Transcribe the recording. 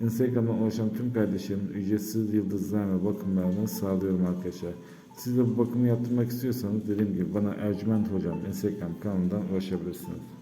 Instagram'dan ulaşan tüm kardeşlerim ücretsiz yıldızlarla bakımlarını sağlıyorum arkadaşlar. Siz de bu bakımı yaptırmak istiyorsanız dediğim gibi bana Ercüment Hocam Instagram kanalından ulaşabilirsiniz.